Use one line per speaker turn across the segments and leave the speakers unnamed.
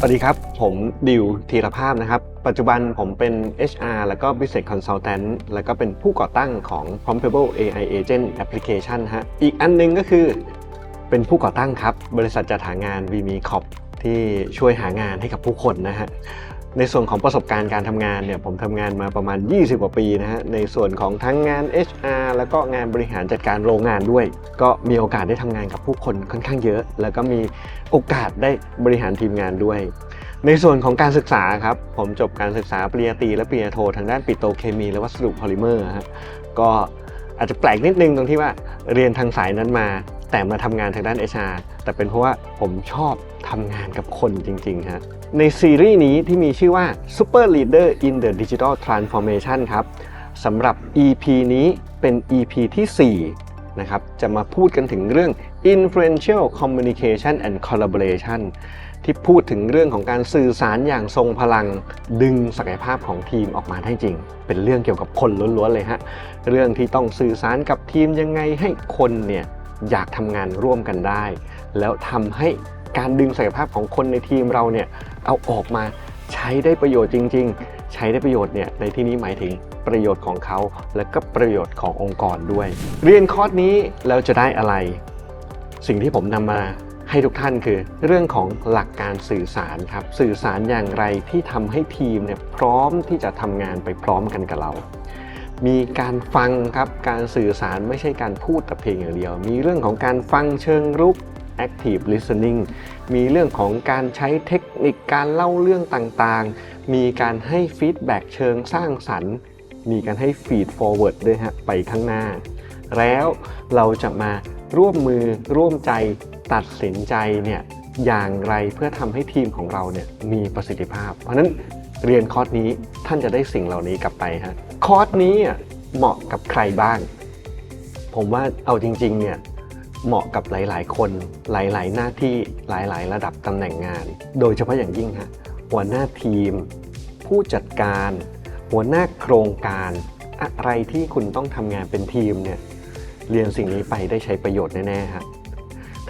สวัสดีครับ ผมดิวธีรภาพนะครับ ปัจจุบันผมเป็น HR แล้วก็ Business Consultant แล้วก็เป็นผู้ก่อตั้งของ Promptable AI Agent Application ฮะ อีกอันหนึงก็คือเป็นผู้ก่อตั้งครับ บริษัทจัดหางาน v m e c o p ที่ช่วยหางานให้กับผู้คนนะฮะ ในส่วนของประสบการณ์การทำงานเนี่ยผมทำงานมาประมาณ 20 กว่าปีนะฮะในส่วนของทั้งงาน HR แล้วก็งานบริหารจัดการโรงงานด้วย ก็มีโอกาสได้ทำงานกับผู้คนค่อนข้างเยอะ แล้วก็มีโอกาสได้บริหารทีมงานด้วย ในส่วนของการศึกษาครับผมจบการศึกษาปริญญาตรีและปริญญาโททางด้านปิโตเคมี และวัสดุพอลิเมอร์ฮะก็อาจจะแปลกนิดนึงตรงที่ว่าเรียนทางสายนั้นมา แต่มาทำงานทางด้าน HR แต่เป็นเพราะว่าผมชอบทำงานกับคนจริงๆฮะในซีรีส์นี้ที่มีชื่อว่า Super Leader in the Digital Transformation ครับสำหรับ EP นี้เป็น EP ที่ 4 นะครับ จะมาพูดกันถึงเรื่อง Influential Communication and Collaboration ที่พูดถึงเรื่องของการสื่อสารอย่างทรงพลัง ดึงศักยภาพของทีมออกมาได้จริง เป็นเรื่องเกี่ยวกับคนล้วนๆเลยฮะ เรื่องที่ต้องสื่อสารกับทีมยังไงให้คนเนี่ย อยากทำงานร่วมกันได้ แล้วทำให้การดึงศักยภาพของคนในทีมเราเนี่ยเอาออกมาใช้ได้ประโยชน์จริง ๆ ใช้ได้ประโยชน์เนี่ยในที่นี้หมายถึงประโยชน์ของเขา และก็ประโยชน์ขององค์กรด้วย เรียนคอร์สนี้แล้วจะได้อะไร สิ่งที่ผมนำมาให้ทุกท่านคือ เรื่องของหลักการสื่อสารครับ สื่อสารอย่างไรที่ทำให้ทีมเนี่ยพร้อมที่จะทำงานไปพร้อมกันกับเรา มีการฟังครับ การสื่อสารไม่ใช่การพูดแต่เพียงอย่างเดียว มีเรื่องของการฟังเชิงรุก active listening มีเรื่องของการใช้เทคนิคการเล่าเรื่องต่างๆ มีการให้ฟีดแบ็กเชิงสร้างสรรค์ มีการให้ feed forward ด้วยฮะไปข้างหน้า แล้วเราจะมาร่วมมือร่วมใจตัดสินใจเนี่ยอย่างไรเพื่อทำให้ทีมของเราเนี่ยมีประสิทธิภาพ เพราะนั้น เรียนคอร์สนี้ท่านจะได้สิ่งเหล่านี้กลับไปฮะคอร์สนี้เหมาะกับใครบ้าง ผมว่าเอาจริงๆเนี่ยเหมาะกับหลาย ๆ คนหลาย ๆ หน้าที่หลาย ๆ ระดับตำแหน่งงาน โดยเฉพาะอย่างยิ่งฮะหัวหน้าทีม ผู้จัดการ หัวหน้าโครงการ อะไรที่คุณต้องทำงานเป็นทีมเนี่ยเรียนสิ่งนี้ไปได้ใช้ประโยชน์แน่ๆฮะ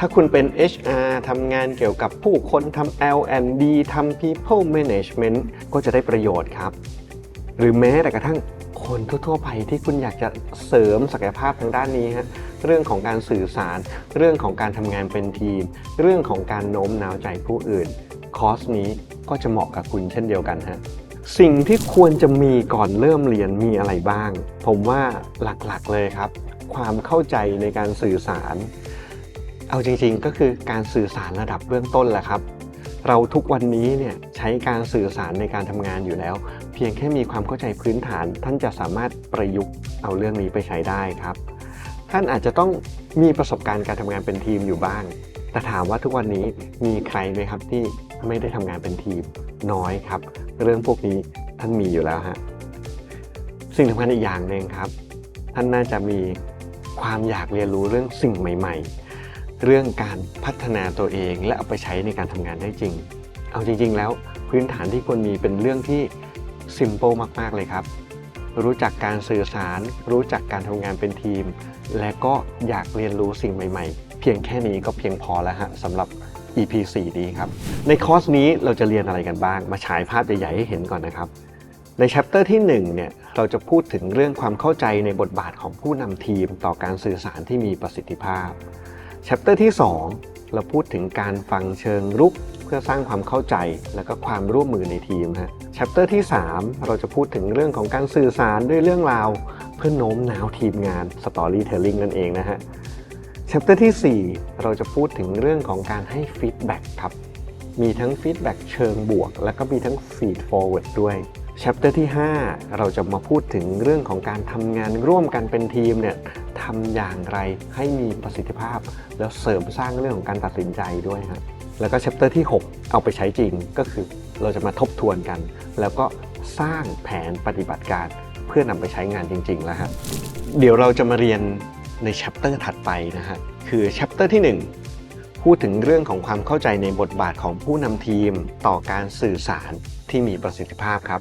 ถ้าคุณเป็น HR ทำงานเกี่ยวกับผู้คนทำ L&D ทำ People Management ก็จะได้ประโยชน์ครับ หรือแม้แต่กระทั่งคนทั่วๆไปที่คุณอยากจะเสริมศักยภาพทางด้านนี้ฮะเรื่องของการสื่อสาร เรื่องของการทำงานเป็นทีม เรื่องของการโน้มน้าวใจผู้อื่น คอร์สนี้ก็จะเหมาะกับคุณเช่นเดียวกันฮะสิ่งที่ควรจะมีก่อนเริ่มเรียนมีอะไรบ้าง ผมว่าหลักๆเลยครับ ความเข้าใจในการสื่อสาร เอาจริงๆก็คือการสื่อสารระดับเบื้องต้นแหละครับ เราทุกวันนี้เนี่ยใช้การสื่อสารในการทำงานอยู่แล้ว เพียงแค่มีความเข้าใจพื้นฐาน ท่านจะสามารถประยุกต์เอาเรื่องนี้ไปใช้ได้ครับ ท่านอาจจะต้องมีประสบการณ์การทำงานเป็นทีมอยู่บ้าง แต่ถามว่าทุกวันนี้มีใครไหมครับที่ไม่ได้ทำงานเป็นทีมน้อยครับ เรื่องพวกนี้ท่านมีอยู่แล้วฮะสิ่งสำคัญอีกอย่างหนึ่งครับ ท่านน่าจะมีความอยากเรียนรู้เรื่องสิ่งใหม่ ๆ เรื่องการพัฒนาตัวเอง และเอาไปใช้ในการทำงานได้จริง เอาจริง ๆ แล้วพื้นฐานที่ควรมีเป็นเรื่องที่ s ิม p ป e มาก ๆ เลยครับ รู้จักการสื่อสาร รู้จักการทำงานเป็นทีม และก็อยากเรียนรู้สิ่งใหม่ ๆ เพียงแค่นี้ก็เพียงพอแล้วฮะสำหรับ EP 4 นี้ครับ ในคอร์สนี้เราจะเรียนอะไรกันบ้าง มาฉายภาพใหญ่ๆให้เห็นก่อนนะครับ ในแชปเตอร์ที่1เนี่ยเราจะพูดถึงเรื่องความเข้าใจในบทบาทของผู้นำทีมต่อการสื่อสารที่มีประสิทธิภาพ ชปเตอร์ที่ 2 เราพูดถึงการฟังเชิงรุกเพื่อสร้างความเข้าใจและก็ความร่วมมือในทีมฮะแชปเตอร์ที่ 3 เราจะพูดถึงเรื่องของการสื่อสารด้วยเรื่องราว เพื่อโน้มน้าวทีมงาน Storytelling นั่นเองนะฮะแชปเตอร์ที่ 4 เราจะพูดถึงเรื่องของการให้ฟีดแบ็กครับ มีทั้งฟีดแบ็กเชิงบวก และก็มีทั้งฟีดฟอร์เวิร์ดด้วยแชปเตอร์ที่ 5 เราจะมาพูดถึงเรื่องของการทำงานร่วมกันเป็นทีมเนี่ย ทำอย่างไรให้มีประสิทธิภาพ แล้วเสริมสร้างเรื่องของการตัดสินใจด้วยฮะแล้วก็แชปเตอร์ที่ 6 เอาไปใช้จริงก็คือเราจะมาทบทวนกัน แล้วก็สร้างแผนปฏิบัติการเพื่อนำไปใช้งานจริง ๆ แล้วฮะเดี๋ยวเราจะมาเรียนในแชปเตอร์ถัดไปนะฮะคือแชปเตอร์ที่ 1 พูดถึงเรื่องของความเข้าใจในบทบาทของผู้นำทีมต่อการสื่อสารที่มีประสิทธิภาพครับ